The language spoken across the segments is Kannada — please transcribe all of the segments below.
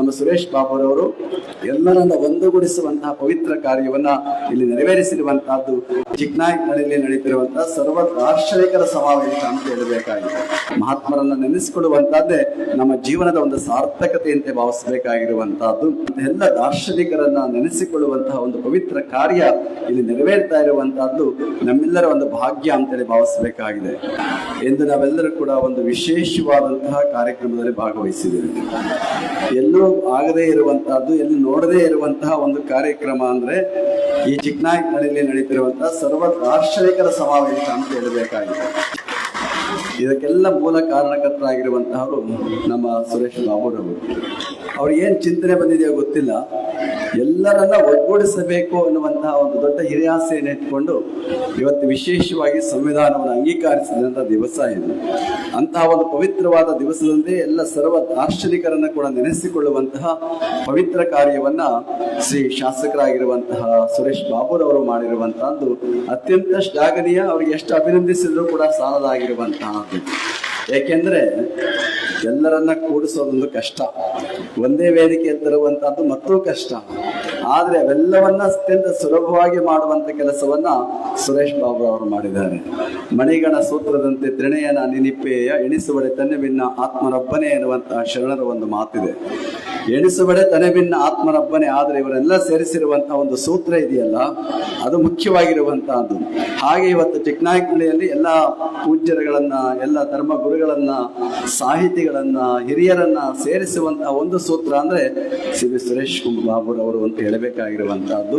ನಮ್ಮ ಸುರೇಶ್ ಬಾಬುರವರು ಎಲ್ಲರನ್ನ ಒಂದುಗೂಡಿಸುವಂತಹ ಪವಿತ್ರ ಕಾರ್ಯವನ್ನ ಇಲ್ಲಿ ನೆರವೇರಿಸಿರುವಂತಹದ್ದು ಚಿಕ್ಕನಾಯಕನಲ್ಲಿ ನಡೀತಿರುವಂತಹ ಸರ್ವ ದಾರ್ಶನಿಕರ ಸಮಾವೇಶ ಅಂತ ಹೇಳಬೇಕಾಗಿದೆ. ಮಹಾತ್ಮರನ್ನ ನೆನೆಸಿಕೊಳ್ಳುವಂತಹದ್ದೇ ನಮ್ಮ ಜೀವನದ ಒಂದು ಸಾರ್ಥಕತೆಯಂತೆ ಭಾವಿಸಬೇಕಾಗಿರುವಂತಹದ್ದು. ಎಲ್ಲ ದಾರ್ಶನಿಕರನ್ನ ನೆನೆಸಿಕೊಳ್ಳುವಂತಹ ಒಂದು ಪವಿತ್ರ ಕಾರ್ಯ ಇಲ್ಲಿ ನೆರವೇರ್ತಾ ಇರುವಂತಹದ್ದು ನಮ್ಮೆಲ್ಲರ ಒಂದು ಭಾಗ್ಯ ಅಂತೇಳಿ ಭಾವಿಸಬೇಕಾಗಿದೆ. ಎಂದು ನಾವೆಲ್ಲರೂ ಕೂಡ ಒಂದು ವಿಶೇಷವಾದಂತಹ ಕಾರ್ಯಕ್ರಮದಲ್ಲಿ ಭಾಗವಹಿಸಿದ್ದೇವೆ. ಎಲ್ಲೂ ಆಗದೇ ಇರುವಂತಹದ್ದು, ಎಲ್ಲಿ ನೋಡದೇ ಇರುವಂತಹ ಒಂದು ಕಾರ್ಯಕ್ರಮ ಅಂದ್ರೆ ಈ ಚಿಕ್ಕನಾಯಕನಹಳ್ಳಿಯಲ್ಲಿ ನಡೀತಿರುವಂತಹ ಸರ್ವ ದಾರ್ಶನಿಕರ ಸಮಾವೇಶ ಅಂತ ಹೇಳಬೇಕಾಗಿದೆ. ಇದಕ್ಕೆಲ್ಲ ಮೂಲ ಕಾರಣಕರ್ತರಾಗಿರುವಂತಹವರು ನಮ್ಮ ಸುರೇಶ್ ಬಾಬುರವರು. ಅವ್ರು ಏನ್ ಚಿಂತನೆ ಬಂದಿದೆಯೋ ಗೊತ್ತಿಲ್ಲ. ಎಲ್ಲರನ್ನ ಒಗ್ಗೂಡಿಸಬೇಕು ಅನ್ನುವಂತಹ ಒಂದು ದೊಡ್ಡ ಹಿರಿಯಾಸೆಯನ್ನು ಇಟ್ಕೊಂಡು ಇವತ್ತು ವಿಶೇಷವಾಗಿ ಸಂವಿಧಾನವನ್ನು ಅಂಗೀಕರಿಸಿದಂಥ ದಿವಸ ಇದು. ಅಂತಹ ಒಂದು ಪವಿತ್ರವಾದ ದಿವಸದಂದೇ ಎಲ್ಲ ಸರ್ವ ದಾರ್ಶನಿಕರನ್ನ ಕೂಡ ನೆನೆಸಿಕೊಳ್ಳುವಂತಹ ಪವಿತ್ರ ಕಾರ್ಯವನ್ನ ಶ್ರೀ ಶಾಸಕರಾಗಿರುವಂತಹ ಸುರೇಶ್ ಬಾಬುರವರು ಮಾಡಿರುವಂತಹದ್ದು ಅತ್ಯಂತ ಶ್ಲಾಘನೀಯ, ಅವರಿಗೆ ಎಷ್ಟು ಅಭಿನಂದಿಸಿದ್ರು ಕೂಡ ಸಾಲದಾಗಿರುವಂತಹದ್ದು. ಏಕೆಂದ್ರೆ ಎಲ್ಲರನ್ನ ಕೂಡಿಸೋದೊಂದು ಕಷ್ಟ. ಒಂದೇ ವೇದಿಕೆಯಲ್ಲಿ ತರುವಂತಹದ್ದು ಮತ್ತೂ ಕಷ್ಟ. ಆದ್ರೆ ಅವೆಲ್ಲವನ್ನ ಅತ್ಯಂತ ಸುಲಭವಾಗಿ ಮಾಡುವಂತ ಕೆಲಸವನ್ನ ಸುರೇಶ್ ಬಾಬು ಅವರು ಮಾಡಿದ್ದಾರೆ. ಮಣಿಗಣ ಸೂತ್ರದಂತೆ ತ್ರಿಣಯನ ನಿನಿಪ್ಪೆಯ ಎಣಿಸುವಡೆ ತನ್ನೆ ಭಿನ್ನ ಆತ್ಮರಬ್ಬನೇ ಎನ್ನುವಂತಹ ಶರಣರ ಒಂದು ಮಾತಿದೆ. ಎಣಿಸುವಡೆ ತನೆ ಭಿನ್ನ ಆತ್ಮರಬ್ಬನೇ ಆದರೆ ಇವರೆಲ್ಲ ಸೇರಿಸಿರುವಂತಹ ಒಂದು ಸೂತ್ರ ಇದೆಯಲ್ಲ, ಅದು ಮುಖ್ಯವಾಗಿರುವಂತಹದ್ದು. ಹಾಗೆ ಇವತ್ತು ಚಿಕ್ಕನಾಯಕನಹಳ್ಳಿಯಲ್ಲಿ ಎಲ್ಲ ಪೂಜ್ಯರುಗಳನ್ನ, ಎಲ್ಲ ಧರ್ಮ ಗುರುಗಳನ್ನ, ಸಾಹಿತಿಗಳನ್ನ, ಹಿರಿಯರನ್ನ ಸೇರಿಸುವಂತಹ ಒಂದು ಸೂತ್ರ ಅಂದ್ರೆ ಸಿ ಸುರೇಶ್ ಕುಮಾರ್ ಬಾಬುರವರು ಅಂತ ಹೇಳಬೇಕಾಗಿರುವಂತಹದ್ದು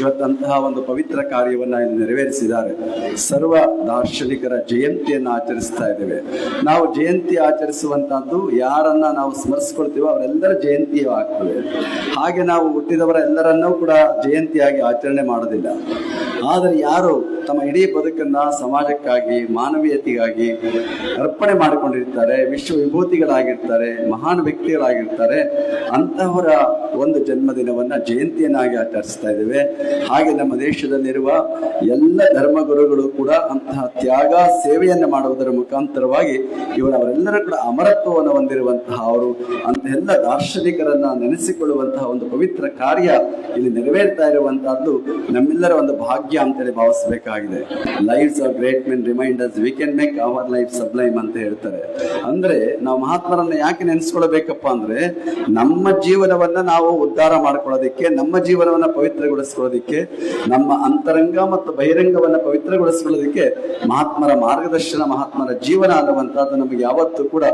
ಇವತ್ತಂತಹ ಒಂದು ಪವಿತ್ರ ಕಾರ್ಯವನ್ನು ಇಲ್ಲಿ ನೆರವೇರಿಸಿದ್ದಾರೆ. ಸರ್ವ ದಾರ್ಶನಿಕರ ಜಯಂತಿಯನ್ನು ಆಚರಿಸ್ತಾ ಇದ್ದೇವೆ. ನಾವು ಜಯಂತಿ ಆಚರಿಸುವಂತಹದ್ದು ಯಾರನ್ನ ನಾವು ಸ್ಮರಿಸ್ಕೊಳ್ತೀವೋ ಅವರೆಲ್ಲರ ಜಯಂತಿಯೂ ಆಗ್ತದೆ. ಹಾಗೆ ನಾವು ಹುಟ್ಟಿದವರ ಎಲ್ಲರನ್ನೂ ಕೂಡ ಜಯಂತಿಯಾಗಿ ಆಚರಣೆ ಮಾಡೋದಿಲ್ಲ. ಆದರೆ ಯಾರು ತಮ್ಮ ಇಡೀ ಬದುಕನ್ನ ಸಮಾಜಕ್ಕಾಗಿ, ಮಾನವೀಯತೆಗಾಗಿ ಅರ್ಪಣೆ ಮಾಡಿಕೊಂಡಿರ್ತಾರೆ ವಿಶ್ವ ವಿಭೂತಿಗಳಾಗಿರ್ತಾರೆ ಮಹಾನ್ ವ್ಯಕ್ತಿಗಳಾಗಿರ್ತಾರೆ. ಅಂತಹವರ ಒಂದು ಜನ್ಮದಿನವನ್ನ ಜಯಂತಿಯನ್ನಾಗಿ ಆಚರಿಸ್ತಾ ಇದ್ದೇವೆ. ಹಾಗೆ ನಮ್ಮ ದೇಶದಲ್ಲಿರುವ ಎಲ್ಲ ಧರ್ಮಗುರುಗಳು ಕೂಡ ಅಂತಹ ತ್ಯಾಗ ಸೇವೆಯನ್ನು ಮಾಡುವುದರ ಮುಖಾಂತರವಾಗಿ ಇವರು ಕೂಡ ಅಮರತ್ವವನ್ನು ಹೊಂದಿರುವಂತಹ ಅವರು ಅಂತ ಎಲ್ಲ ದಾರ್ಶನಿಕರನ್ನ ನೆನೆಸಿಕೊಳ್ಳುವಂತಹ ಒಂದು ಪವಿತ್ರ ಕಾರ್ಯ ಇಲ್ಲಿ ನೆರವೇರ್ತಾ ಇರುವಂತಹದ್ದು ನಮ್ಮೆಲ್ಲರ ಒಂದು ಭಾಗ್ಯ ಅಂತೇಳಿ ಭಾವಿಸಬೇಕಾಗಿದೆ lives of great men reminders we can make our life sublime ಅಂತ ಹೇಳ್ತಾರೆ. ಅಂದ್ರೆ ನಾವು ಮಹಾತ್ಮರನ್ನ ಯಾಕೆ ನೆನೆಸ್ಕೊಳ್ಬೇಕಪ್ಪ ಅಂದ್ರೆ ನಮ್ಮ ಜೀವನವನ್ನ ನಾವು ಉದ್ಧಾರ ಮಾಡ್ಕೊಳ್ಳೋದಿಕ್ಕೆ, ನಮ್ಮ ಜೀವನವನ್ನ ಪವಿತ್ರಗೊಳಿಸ್ಕೊಳ್ಳೋದಿಕ್ಕೆ, ನಮ್ಮ ಅಂತರಂಗ ಮತ್ತು ಬಹಿರಂಗವನ್ನ ಪವಿತ್ರಗೊಳಿಸ್ಕೊಳ್ಳೋದಿಕ್ಕೆ ಮಹಾತ್ಮರ ಮಾರ್ಗದರ್ಶನ, ಮಹಾತ್ಮರ ಜೀವನ ಅನ್ನುವಂಥದ್ದು ನಮಗೆ ಯಾವತ್ತೂ ಕೂಡ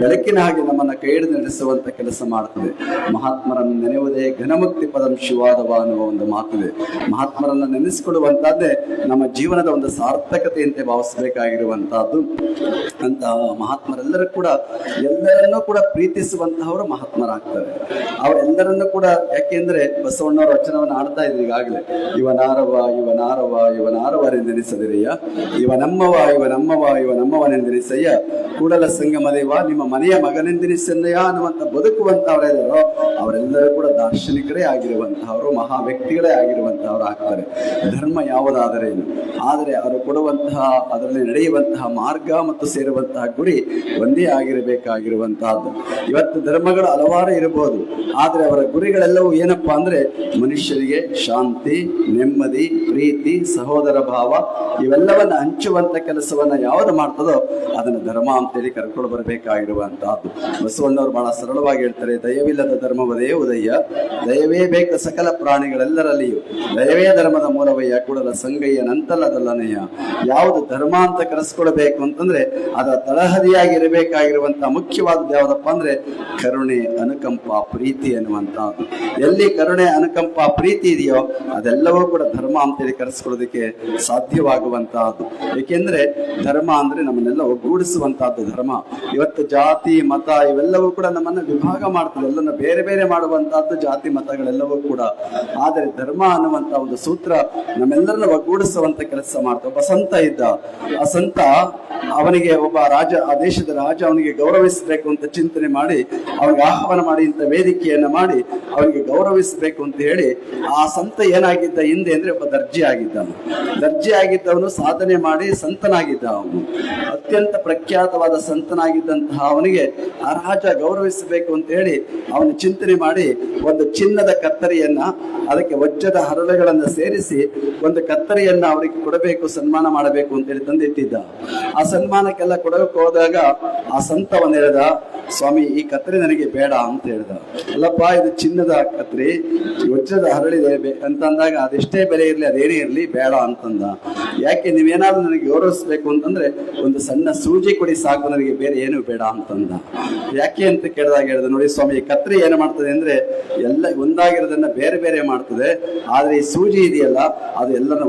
ಬೆಳಕಿನ ಹಾಗೆ ನಮ್ಮನ್ನ ಕೈ ಹಿಡಿದು ನಡೆಸುವಂತ ಕೆಲಸ ಮಾಡ್ತದೆ. ಮಹಾತ್ಮರನ್ನು ನೆನೆಯುವುದೇ ಘನಮುಕ್ತಿ ಪದಂ ಶಿವಾದವ ಅನ್ನುವ ಒಂದು ಮಾತಿದೆ. ಮಹಾತ್ಮರನ್ನ ನೆನೆಸಿಕೊಳ್ಳುವಂತಹದ್ದೇ ನಮ್ಮ ಜೀವನದ ಒಂದು ಸಾರ್ಥಕತೆಯಂತೆ ಭಾವಿಸಬೇಕಾಗಿರುವಂತಹದ್ದು ಅಂತಹ ಮಹಾತ್ಮರೆಲ್ಲರೂ ಕೂಡ ಎಲ್ಲರನ್ನೂ ಕೂಡ ಪ್ರೀತಿಸುವಂತಹವರು ಮಹಾತ್ಮರಾಗ್ತಾರೆ. ಅವರೆಲ್ಲರನ್ನೂ ಕೂಡ ಯಾಕೆಂದ್ರೆ ಬಸವಣ್ಣವರ ವಚನವನ್ನು ಆಡ್ತಾ ಇದ್ರು ಈಗಾಗಲೇ ಇವನಾರವ ಇವನಾರವ ಇವನಾರವರೆಂದೆನಿಸದಿರಯ್ಯ ಇವ ನಮ್ಮವ ಇವ ನಮ್ಮವ ಇವ ನಮ್ಮವನೆಂದೆನಿಸಯ್ಯ ಕೂಡಲ ಸಂಗಮದೇವ, ನಿಮ್ಮ ಮನೆಯ ಮಗನೆಂದೆನಿಸನ್ನಯ್ಯ ಅನ್ನುವಂತ ಬದುಕುವಂತವರೆಲ್ಲರೋ ಅವರೆಲ್ಲರೂ ಕೂಡ ದಾರ್ಶನಿಕರೇ ಆಗಿರುವಂತಹವರು ಮಹಾ ವ್ಯಕ್ತಿಗಳೇ ಆಗಿರುವಂತಹವರು ಆಗ್ತಾರೆ ಧರ್ಮ ಯಾವುದಾದರೇನು ಆದರೆ ಅವರು ಕೊಡುವಂತಹ, ಅದರಲ್ಲಿ ನಡೆಯುವಂತಹ ಮಾರ್ಗ ಮತ್ತು ಸೇರುವಂತಹ ಗುರಿ ಒಂದೇ ಆಗಿರಬೇಕಾಗಿರುವಂತಹದ್ದು ಇವತ್ತು ಧರ್ಮಗಳು ಹಲವಾರು ಇರಬಹುದು, ಆದರೆ ಅವರ ಗುರಿಗಳೆಲ್ಲವೂ ಏನಪ್ಪಾ ಅಂದ್ರೆ ಮನುಷ್ಯರಿಗೆ ಶಾಂತಿ, ನೆಮ್ಮದಿ, ಪ್ರೀತಿ, ಸಹೋದರ ಭಾವ, ಇವೆಲ್ಲವನ್ನ ಹಂಚುವಂತ ಕೆಲಸವನ್ನ ಯಾವುದು ಮಾಡ್ತದೋ ಅದನ್ನು ಧರ್ಮ ಅಂತೇಳಿ ಕರ್ಕೊಂಡು ಬರಬೇಕಾಗಿರುವಂತಹದ್ದು ಬಸವಣ್ಣವರು ಬಹಳ ಸರಳವಾಗಿ ಹೇಳ್ತಾರೆ, ದಯವಿಲ್ಲದ ಧರ್ಮವದೇ ಉದಯ, ದಯವೇ ಬೇಕ ಸಕಲ ಪ್ರಾಣಿಗಳೆಲ್ಲರಲ್ಲಿಯೂ. ದಯವೇ ಧರ್ಮದ ಮೂಲವಯ್ಯ, ಕೂಡಲ ಸಂಗಯ್ಯ ನಂತಲ್ಲದಲ್ಲನೆಯ ಯಾವುದು ಧರ್ಮ ಅಂತ ಕರೆಸ್ಕೊಳ್ಬೇಕು ಅಂತಂದ್ರೆ ಅದರ ತಳಹದಿಯಾಗಿ ಇರಬೇಕಾಗಿರುವಂತಹ ಮುಖ್ಯವಾದದ್ದು ಯಾವುದಪ್ಪ ಅಂದ್ರೆ ಕರುಣೆ, ಅನುಕಂಪ, ಪ್ರೀತಿ ಅನ್ನುವಂತಹದ್ದು ಎಲ್ಲಿ ಕರುಣೆ, ಅನುಕಂಪ, ಪ್ರೀತಿ ಇದೆಯೋ ಅದೆಲ್ಲವೂ ಕೂಡ ಧರ್ಮ ಅಂತೇಳಿ ಕರೆಸ್ಕೊಳ್ಳೋದಕ್ಕೆ ಸಾಧ್ಯವಾಗುವಂತಹದ್ದು. ಏಕೆಂದ್ರೆ ಧರ್ಮ ಅಂದ್ರೆ ನಮ್ಮನ್ನೆಲ್ಲ ಒಗ್ಗೂಡಿಸುವಂತಹದ್ದು ಧರ್ಮ. ಇವತ್ತು ಜಾತಿ, ಮತ ಇವೆಲ್ಲವೂ ಕೂಡ ನಮ್ಮನ್ನ ವಿಭಾಗ ಮಾಡ್ತದೆ. ಎಲ್ಲನ್ನ ಬೇರೆ ಬೇರೆ ಮಾಡುವಂತಹದ್ದು ಜಾತಿ, ಮತಗಳೆಲ್ಲವೂ ಕೂಡ. ಆದರೆ ಧರ್ಮ ಅನ್ನುವಂತಹ ಒಂದು ಸೂತ್ರ ನಮ್ಮೆಲ್ಲರನ್ನ ಒಗ್ಗೂಡಿಸುವಂತ ಗೌರವಿಸುವಂತ ಕೆಲಸ ಮಾಡ್ತ, ಒಬ್ಬ ಸಂತ ಇದ್ದ. ಆ ಸಂತ ಅವನಿಗೆ ಒಬ್ಬ ರಾಜ, ಆ ದೇಶದ ರಾಜ ಅವನಿಗೆ ಗೌರವಿಸಬೇಕು ಅಂತ ಚಿಂತನೆ ಮಾಡಿ, ಅವನಿಗೆ ಆಹ್ವಾನ ಮಾಡಿ, ಇಂಥ ವೇದಿಕೆಯನ್ನ ಮಾಡಿ, ಅವನಿಗೆ ಗೌರವಿಸಬೇಕು ಅಂತ ಹೇಳಿ, ಆ ಸಂತ ಏನಾಗಿದ್ದ ಹಿಂದೆ ಅಂದ್ರೆ ಒಬ್ಬ ದರ್ಜಿ ಆಗಿದ್ದನು ದರ್ಜಿ ಆಗಿದ್ದವನು, ಸಾಧನೆ ಮಾಡಿ ಸಂತನಾಗಿದ್ದ ಅವನು. ಅತ್ಯಂತ ಪ್ರಖ್ಯಾತವಾದ ಸಂತನಾಗಿದ್ದಂತಹ ಅವನಿಗೆ ಆ ರಾಜ ಗೌರವಿಸಬೇಕು ಅಂತ ಹೇಳಿ ಅವನು ಚಿಂತನೆ ಮಾಡಿ, ಒಂದು ಚಿನ್ನದ ಕತ್ತರಿಯನ್ನ, ಅದಕ್ಕೆ ವಜ್ರದ ಹರಳೆಗಳನ್ನ ಸೇರಿಸಿ, ಒಂದು ಕತ್ತರಿಯನ್ನ ಅವರಿಗೆ ಕೊಡಬೇಕು ಸನ್ಮಾನ ಮಾಡಬೇಕು ಅಂತ ಹೇಳಿ ತಂದಿಟ್ಟಿದ್ದ ಆ ಸನ್ಮಾನಕ್ಕೆಲ್ಲ ಕೊಡೋಕೆ ಹೋದಾಗ ಆ ಸಂತವ ನೆರೆದ ಸ್ವಾಮಿ, ಈ ಕತ್ರಿ ನನಗೆ ಬೇಡ ಅಂತ ಹೇಳ್ದ. ಅಲ್ಲಪ್ಪ, ಇದು ಚಿನ್ನದ ಕತ್ರಿ, ವಜ್ರದ ಹರಳಿದೆ ಅಂತ ಅಂದಾಗ ಅದೆಷ್ಟೇ ಬೆಲೆ ಇರಲಿ, ಅದೇನೇ ಇರಲಿ, ಬೇಡ ಅಂತಂದ. ಯಾಕೆ, ನೀವೇನಾದ್ರೂ ನನಗೆ ಗೌರವಿಸ್ಬೇಕು ಅಂತಂದ್ರೆ ಒಂದು ಸಣ್ಣ ಸೂಜಿ ಕೊಡಿ ಸಾಕು, ನನಗೆ ಬೇರೆ ಏನು ಬೇಡ ಅಂತಂದ. ಯಾಕೆ? ಅಂತ ಕೇಳಿದಾಗ ಹೇಳ್ದ, ನೋಡಿ ಸ್ವಾಮಿ, ಈ ಕತ್ರಿ ಏನು ಮಾಡ್ತದೆ ಅಂದ್ರೆ ಎಲ್ಲ ಒಂದಾಗಿರೋದನ್ನ ಬೇರೆ ಬೇರೆ ಮಾಡ್ತದೆ. ಆದ್ರೆ ಈ ಸೂಜಿ ಇದೆಯಲ್ಲ, ಅದು ಎಲ್ಲರನ್ನ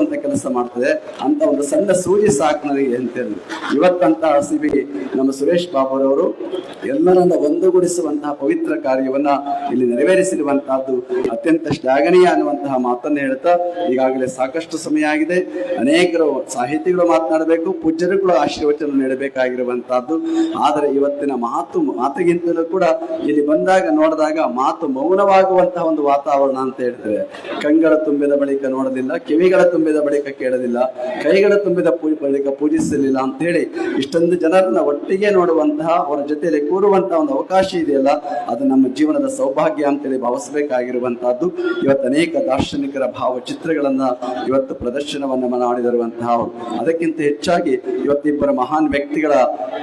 ಒಟ್ಟುಗೂಡಿಸುವಂತ ಕೆಲಸ ಮಾಡ್ತದೆ ಅಂತ ಒಂದು ಸಣ್ಣ ಸೂಜಿ ಸಾಕು ನನಗೆ ಅಂತ ಹೇಳಿ. ಇವತ್ತಂತ ಸಿಬಿ ನಮ್ಮ ಸುರೇಶ್ ಬಾಬುರವರು ಎಲ್ಲರನ್ನ ಒಂದುಗೂಡಿಸುವಂತಹ ಪವಿತ್ರ ಕಾರ್ಯವನ್ನ ಇಲ್ಲಿ ನೆರವೇರಿಸಿರುವಂತಹದ್ದು ಅತ್ಯಂತ ಶ್ಲಾಘನೀಯ ಅನ್ನುವಂತಹ ಮಾತನ್ನ ಹೇಳ್ತಾ ಈಗಾಗಲೇ ಸಾಕಷ್ಟು ಸಮಯ ಆಗಿದೆ. ಅನೇಕರು ಸಾಹಿತಿಗಳು ಮಾತನಾಡಬೇಕು ಪೂಜ್ಯರುಗಳು ಆಶೀರ್ವಚನ ನೀಡಬೇಕಾಗಿರುವಂತಹದ್ದು. ಆದರೆ ಇವತ್ತಿನ ಮಾತು, ಮಾತಿಗಿಂತಲೂ ಕೂಡ ಇಲ್ಲಿ ಬಂದಾಗ, ನೋಡಿದಾಗ ಮಾತು ಮೌನವಾಗುವಂತಹ ಒಂದು ವಾತಾವರಣ ಅಂತ ಹೇಳ್ತೇವೆ. ಕಂಗಳ ತುಂಬಿದ ಬಳಿಕ ನೋಡಲಿಲ್ಲ, ಕಿವಿಗಳ ತುಂಬಿದ ಬಳಿಕ ಕೇಳಲಿಲ್ಲ. ಕೈಗಳ ತುಂಬಿದ ಬಳಿಕ ಪೂಜಿಸಲಿಲ್ಲ ಅಂತ ಹೇಳಿ ಇಷ್ಟೊಂದು ಜನರನ್ನ ಒಟ್ಟಿಗೆ ನೋಡುವಂತಹ, ಅವರ ಜೊತೆಯಲ್ಲಿ ಕೂರುವಂತಹ ಒಂದು ಅವಕಾಶ ಇದೆಯಲ್ಲ, ಅದು ನಮ್ಮ ಜೀವನದ ಸೌಭಾಗ್ಯ ಅಂತೇಳಿ ಭಾವಿಸಬೇಕಾಗಿರುವಂತಹದ್ದು. ಇವತ್ತು ಅನೇಕ ದಾರ್ಶನಿಕರ ಭಾವಚಿತ್ರಗಳನ್ನ ಇವತ್ತು ಪ್ರದರ್ಶನವನ್ನು ಮಾಡಿದಿರುವಂತಹ ಅದಕ್ಕಿಂತ ಹೆಚ್ಚಾಗಿ ಇವತ್ತಿಬ್ಬರ ಮಹಾನ್ ವ್ಯಕ್ತಿಗಳ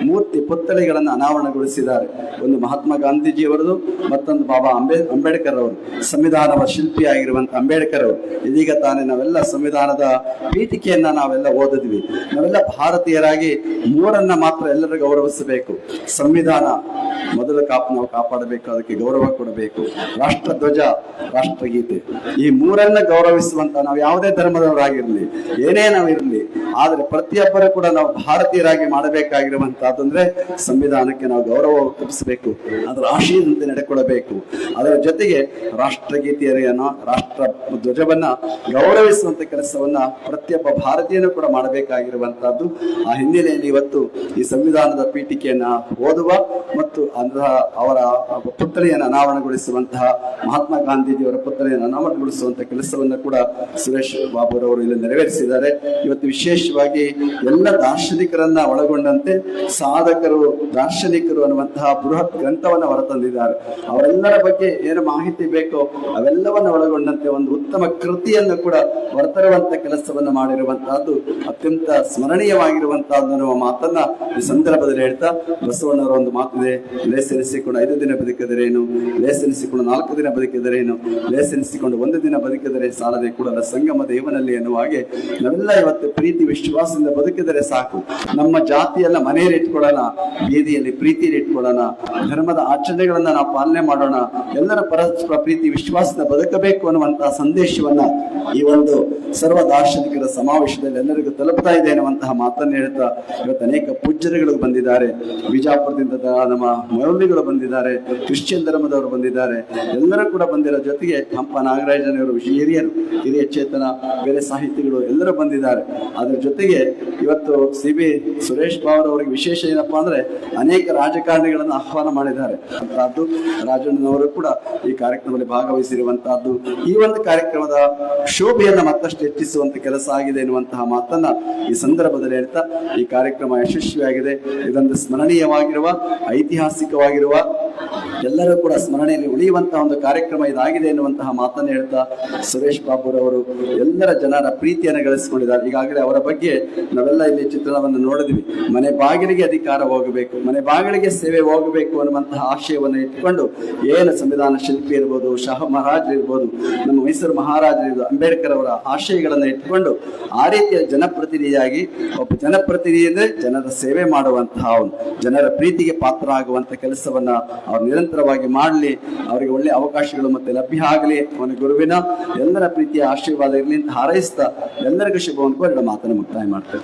ಮೂರ್ತಿ ಪುತ್ಥಳಿಗಳನ್ನು ಅನಾವರಣಗೊಳಿಸಿದ್ದಾರೆ. ಒಂದು ಮಹಾತ್ಮ ಗಾಂಧೀಜಿಯವರದು, ಮತ್ತೊಂದು ಬಾಬಾ ಅಂಬೇ, ಅಂಬೇಡ್ಕರ್ ಅವರು. ಸಂವಿಧಾನದ ಶಿಲ್ಪಿ ಆಗಿರುವಂತ ಅಂಬೇಡ್ಕರ್ ಅವರು. ಇದೀಗ ತಾನೇ ನಾವೆಲ್ಲ ಸಂವಿಧಾನದ ಪೀಠಿಕೆಯನ್ನ ನಾವೆಲ್ಲ ಓದಿದ್ವಿ. ನಾವೆಲ್ಲ ಭಾರತೀಯರಾಗಿ ಮೂರನ್ನ ಮಾತ್ರ ಎಲ್ಲರೂ ಗೌರವಿಸಬೇಕು. ಸಂವಿಧಾನ, ಮೊದಲು ಕಾಪ್, ನಾವು ಕಾಪಾಡಬೇಕು, ಅದಕ್ಕೆ ಗೌರವ ಕೊಡಬೇಕು. ರಾಷ್ಟ್ರ ಧ್ವಜ ರಾಷ್ಟ್ರಗೀತೆ. ಈ ಮೂರನ್ನ ಗೌರವಿಸುವಂತ ನಾವು ಯಾವುದೇ ಧರ್ಮದವರಾಗಿರ್ಲಿ, ಏನೇ ನಾವು ಇರಲಿ, ಆದ್ರೆ ಪ್ರತಿಯೊಬ್ಬರು ಕೂಡ ನಾವು ಭಾರತೀಯರಾಗಿ ಮಾಡಬೇಕಾಗಿರುವಂತಹದ್ದು ಸಂವಿಧಾನಕ್ಕೆ ನಾವು ಗೌರವ ಕಲ್ಪಿಸಬೇಕು ಅದರ ಆಶಯದಂತೆ ನಡೆಕೊಳ್ಳಬೇಕು ಅದರ ಜೊತೆಗೆ ರಾಷ್ಟ್ರಗೀತೆಯನ್ನು ರಾಷ್ಟ್ರ ಧ್ವಜವನ್ನ ಗೌರವಿಸುವಂತ ಕೆಲಸವನ್ನ ಪ್ರತಿಯೊಬ್ಬ ಭಾರತೀಯನು ಕೂಡ ಮಾಡಬೇಕಾಗಿರುವಂತಹದ್ದು. ಆ ಹಿನ್ನೆಲೆಯಲ್ಲಿ ಇವತ್ತು ಈ ಸಂವಿಧಾನದ ಪೀಠಿಕೆಯನ್ನು ಓದುವ ಮತ್ತು ಅಂತಹ ಅವರ ಪುತ್ತಳೆಯನ್ನು ಅನಾವರಣಗೊಳಿಸುವಂತಹ ಮಹಾತ್ಮ ಗಾಂಧೀಜಿಯವರ ಪುತ್ರಿಯನ್ನು ಅನಾವರಣಗೊಳಿಸುವಂತಹ ಕೆಲಸವನ್ನು ಕೂಡ ಸುರೇಶ್ ಬಾಬುರವರು ಇಲ್ಲಿ ನೆರವೇರಿಸಿದ್ದಾರೆ. ಇವತ್ತು ವಿಶೇಷವಾಗಿ ಎಲ್ಲ ದಾರ್ಶನಿಕರನ್ನ ಒಳಗೊಂಡಂತೆ ಸಾಧಕರು, ದಾರ್ಶನಿಕರು ಅನ್ನುವಂತಹ ಬೃಹತ್ ಗ್ರಂಥವನ್ನ ಹೊರತಂದಿದ್ದಾರೆ. ಅವರೆಲ್ಲರ ಬಗ್ಗೆ ಏನು ಮಾಹಿತಿ ಬೇಕೋ ಅವೆಲ್ಲವನ್ನ ಒಳಗೊಂಡಂತೆ ಒಂದು ಉತ್ತಮ ಕೃತಿಯನ್ನು ಕೂಡ ಹೊರತರುವಂತ ಕೆಲಸವನ್ನ ಮಾಡಿರುವಂತಹದ್ದು, ಅತ್ಯಂತ ಸ್ಮರಣೀಯವಾಗಿರುವಂತಹದ್ದು ಅನ್ನುವ ಮಾತನ್ನ ಈ ಸಂದರ್ಭದಲ್ಲಿ ಹೇಳ್ತಾ, ಬಸವಣ್ಣವರ ಒಂದು ಮಾತಿದೆ ಲೇಸೆನಿಸಿಕೊಂಡು ಐದು ದಿನ ಬದುಕಿದರೇನು? ಲೇಸೆನಿಸಿಕೊಂಡು ನಾಲ್ಕು ದಿನ ಬದುಕಿದರೇನು? ಲೇಸೆನಿಸಿಕೊಂಡು ಒಂದು ದಿನ ಬದುಕಿದರೆ ಸಾಲದೆ ಕೂಡ ಸಂಗಮ ದೇವನಲ್ಲಿ ಎನ್ನುವ ಹಾಗೆ ನಾವೆಲ್ಲ ಇವತ್ತು ಪ್ರೀತಿ, ವಿಶ್ವಾಸದಿಂದ ಬದುಕಿದರೆ ಸಾಕು. ನಮ್ಮ ಜಾತಿಯನ್ನ ಮನೆಯಲ್ಲಿ ಇಟ್ಕೊಳ್ಳೋಣ, ಬೀದಿಯಲ್ಲಿ ಪ್ರೀತಿಯಲ್ಲಿ ಇಟ್ಕೊಳ್ಳೋಣ, ಧರ್ಮದ ಆಚರಣೆಗಳನ್ನ ನಾವು ಪಾಲನೆ ಮಾಡೋಣ, ಎಲ್ಲರ ಪರಸ್ಪರ ಪ್ರೀತಿ, ವಿಶ್ವಾಸದಿಂದ ಬದುಕಬೇಕು ಅನ್ನುವಂತಹ ಸಂದೇಶವನ್ನ ಈ ಒಂದು ಸರ್ವ ದಾರ್ಶನಿಕರ ಸಮಾವೇಶದಲ್ಲಿ ಎಲ್ಲರಿಗೂ ತಲುಪ್ತಾ ಇದೆ ಅನ್ನುವಂತಹ ಮಾತನ್ನು ಹೇಳ್ತಾ ಇವತ್ತು ಅನೇಕ ಪೂಜ್ಯರುಗಳು ಬಂದಿದ್ದಾರೆ. ಬಿಜಾಪುರದಿಂದ ನಮ್ಮ ಮೌಲ್ಯಗಳು ಬಂದಿದ್ದಾರೆ. ಕ್ರಿಶ್ಚಿಯನ್ ಧರ್ಮದವರು ಬಂದಿದ್ದಾರೆ. ಎಲ್ಲರೂ ಕೂಡ ಬಂದಿರೋ ಜೊತೆಗೆ ಹಂಪ ನಾಗರಾಜನವರು ಹಿರಿಯರು, ಹಿರಿಯ ಚೇತನ, ಬೇರೆ ಸಾಹಿತಿಗಳು ಎಲ್ಲರೂ ಬಂದಿದ್ದಾರೆ. ಅದ್ರ ಜೊತೆಗೆ ಇವತ್ತು ಸಿ ಬಿ ಸುರೇಶ್ ಬಾವರವರಿಗೆ ಅವರಿಗೆ ವಿಶೇಷ ಏನಪ್ಪಾ ಅಂದ್ರೆ ಅನೇಕ ರಾಜಕಾರಣಿಗಳನ್ನು ಆಹ್ವಾನ ಮಾಡಿದ್ದಾರೆ. ಅಂತಹದ್ದು ರಾಜಣ್ಣನವರು ಕೂಡ ಈ ಕಾರ್ಯಕ್ರಮದಲ್ಲಿ ಭಾಗವಹಿಸಿರುವಂತಹದ್ದು ಈ ಒಂದು ಕಾರ್ಯಕ್ರಮದ ಶೋಭೆಯನ್ನು ಮತ್ತಷ್ಟು ಹೆಚ್ಚಿಸುವಂತ ಕೆಲಸ ಆಗಿದೆ ಎನ್ನುವಂತಹ ಮಾತನ್ನ ಈ ಸಂದರ್ಭದಲ್ಲಿ ಹೇಳ್ತಾ ಈ ಕಾರ್ಯಕ್ರಮ ಯಶಸ್ವಿಯಾಗಿದೆ. ಇದೊಂದು ಸ್ಮರಣೀಯವಾಗಿರುವ ಐತಿಹಾಸಿಕವಾಗಿರುವ ಎಲ್ಲರೂ ಕೂಡ ಸ್ಮರಣೆಯಲ್ಲಿ ಉಳಿಯುವಂತಹ ಒಂದು ಕಾರ್ಯಕ್ರಮ ಇದಾಗಿದೆ ಎನ್ನುವಂತಹ ಮಾತನ್ನು ಹೇಳ್ತಾ ಸುರೇಶ್ ಬಾಬುರವರು ಎಲ್ಲರ ಜನರ ಪ್ರೀತಿಯನ್ನು ಗಳಿಸಿಕೊಂಡಿದ್ದಾರೆ. ಈಗಾಗಲೇ ಅವರ ಬಗ್ಗೆ ನಾವೆಲ್ಲ ಇಲ್ಲಿ ಚಿತ್ರಣವನ್ನು ನೋಡಿದ್ವಿ. ಮನೆ ಬಾಗಿಲಿಗೆ ಅಧಿಕಾರ ಹೋಗಬೇಕು, ಮನೆ ಬಾಗಿಲಿಗೆ ಸೇವೆ ಹೋಗಬೇಕು ಅನ್ನುವಂತಹ ಆಶಯವನ್ನು ಇಟ್ಟುಕೊಂಡು ಏನು ಸಂವಿಧಾನ ಶಿಲ್ಪಿ ಇರ್ಬೋದು, ಶಾಹ ಮಹಾರಾಜ್ ಇರ್ಬೋದು, ನಮ್ಮ ಮೈಸೂರು ಮಹಾರಾಜರು ಅಂಬೇಡ್ಕರ್ ಅವರ ಆಶಯಗಳನ್ನು ಇಟ್ಟುಕೊಂಡು ಆ ರೀತಿಯ ಜನಪ್ರತಿನಿಧಿಯಾಗಿ, ಒಬ್ಬ ಜನಪ್ರತಿನಿಧಿ ಅಂದ್ರೆ ಜನರ ಸೇವೆ ಮಾಡುವಂತಹ ಜನರ ಪ್ರೀತಿಗೆ ಪಾತ್ರ ಆಗುವಂತ ಕೆಲಸವನ್ನ ಅವ್ರು ನಿರಂತರವಾಗಿ ಮಾಡಲಿ, ಅವರಿಗೆ ಒಳ್ಳೆ ಅವಕಾಶಗಳು ಮತ್ತೆ ಲಭ್ಯ ಆಗಲಿ ಅವನ ಗುರುವಿನ ಎಲ್ಲರ ಪ್ರೀತಿಯ ಆಶೀರ್ವಾದ ಇರಲಿ ಅಂತ ಹಾರೈಸ್ತಾ ಎಲ್ಲರಿಗೂ ಶುಭವನ್ನು ನನ್ನ ಮಾತನ್ನು ಮುಕ್ತಾಯ ಮಾಡ್ತೇವೆ.